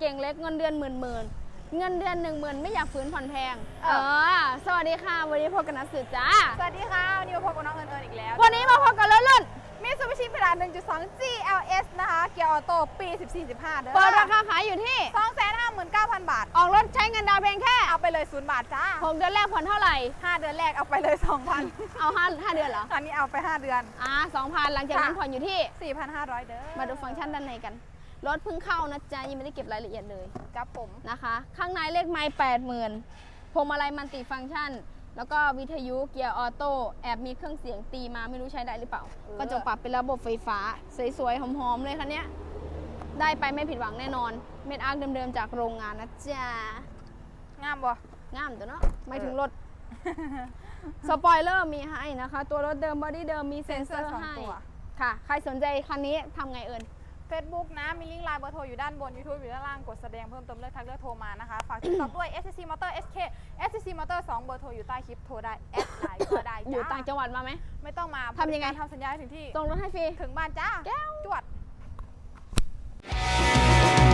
เก่งเล็กเงินเดือนหมื่นหมื่นเงินเดือนหนึ่งหมื่นไม่อยากฝืนผ่อนแพงเอเอออ สวัสดีค่ะ วันนี้พบกับนักสืบจ้า สวัสดีค่ะ วันนี้มาพบกับน้องเอิญเอิญอีกแล้ว วันนี้มาพบกับรถรุ่นมิซูบิชิเพดาน1.2 GLS นะคะ เกียร์ออโต้ปี 14-15 เด้อเปิดราคาขายอยู่ที่ 259,000 บาท ออกรถใช้เงินดาวน์เพียงแค่ เอาไปเลย 0 บาทจ้าหกเดือนแรกผ่อนเท่าไหร่ 5 เดือนแรกเอาไปเลย 2,000 เอาห้าห้าเดือนเหรอตอนนี้เอาไป 5 เดือน อ่าสองพันหลังจากนั้นค่ะผ่อนอยู่ที่ 4,500 เด้อ มาดูฟังก์ชันด้านในกัน รถเพิ่งเข้านะจ๊ะยังไม่ได้เก็บรายละเอียดเลยกับผมนะคะ ข้างในเลขไม้แปดหมื่นพวงมาลัยมันติฟังก์ชัน แล้วก็วิทยุเกียร์ออโต้แอบมีเครื่องเสียงตีมาไม่รู้ใช้ได้หรือเปล่า ก็จะปรับเป็นระบบไฟฟ้า สวยๆหอมๆเลยคันเนี้ยได้ไปไม่ผิดหวังแน่นอน เม็ดอาร์คเดิมๆจากโรงงานนะจ๊ะงามบ่งามตัวเนาะไม่ถึงรถสปอยเลอร์มีให้นะคะ ตัวรถเดิมบอดี้เดิมมีเซ็นเซอร์สองให้ตัวค่ะ ใครสนใจคันนี้ทำไงเอิญ Facebook นะ มีลิงก์ไลน์เบอร์โทรอยู่ด้านบน YouTube อยู่ด้านล่าง กดแสดงเพิ่มเติมเลือกทักเลือกโทรมานะคะ ฝากติดต่อด้วย SCC Motor SK SCC Motor 2 เบอร์โทรอยู่ใต้คลิปโทรได้แอดไลน์ก็ได้อยู่จ้าต่างจังหวัดมาไหม ไม่ต้องมาทำยังไงบริการทำสัญญาให้ถึงที่ ส่งรถให้ฟรี ถึงบ้านจ้า แก้วจวด